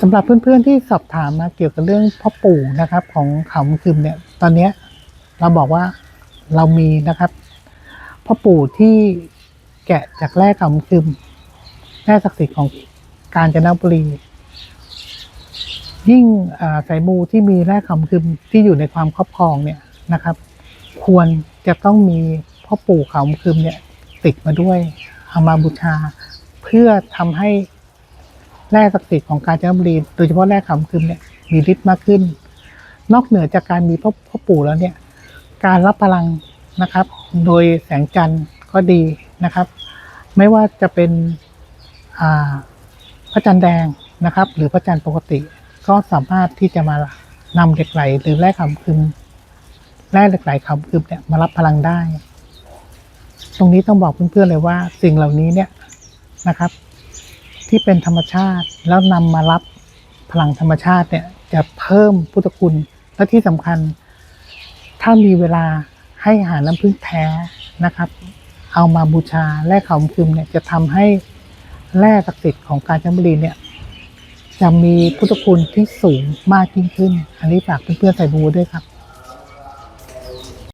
สำหรับเพื่อนๆที่สอบถามมาเกี่ยวกับเรื่องพ่อปู่นะครับ ของเขามคืมเนี่ย ตอนนี้เราบอกว่าเรามีนะครับพ่อปู่ที่แกะจากแร่เขามคืมแร่ศักดิ์สิทธิ์ของกาญจนบุรี ยิ่งสายมูที่มีแร่เขามคืมที่อยู่ในความครอบครองเนี่ยนะครับ ควรจะต้องมีพ่อปู่เขามคืมเนี่ยติดมาด้วยเอามาบูชา เพื่อทำให้ แร่ศักดิ์สิทธิ์ของกาญจนบุรีโดยเฉพาะแร่ขำคืมเนี่ยมีฤทธิ์มากขึ้น นอกเหนือจากการมีพ่อพ่อปู่แล้วเนี่ยการรับพลังนะครับ โดยแสงจันทร์ก็ดีนะครับ ไม่ว่าจะเป็นพระจันทร์แดงนะครับ หรือพระจันทร์ปกติก็สามารถที่จะมานำเหล็กไหลหรือแร่ขำคืมแร่เหล็กไหลขำคืมเนี่ยมารับพลังได้ ตรงนี้ต้องบอกเพื่อนๆเลยว่าสิ่งเหล่านี้เนี่ยนะครับ ที่เป็นธรรมชาติ แล้วนำมารับพลังธรรมชาติเนี่ยจะเพิ่มพุทธคุณและที่สำคัญ ถ้ามีเวลาให้หาน้ำพึ่งแท้นะครับ เอามาบูชาแร่เขาคึมเนี่ยจะทำให้แร่ศักดิ์สิทธิ์ของกาญจนบุรีเนี่ยจะมีพุทธคุณที่สูงมากยิ่งขึ้น อันนี้ฝากเพื่อนๆใส่บูด้วยครับ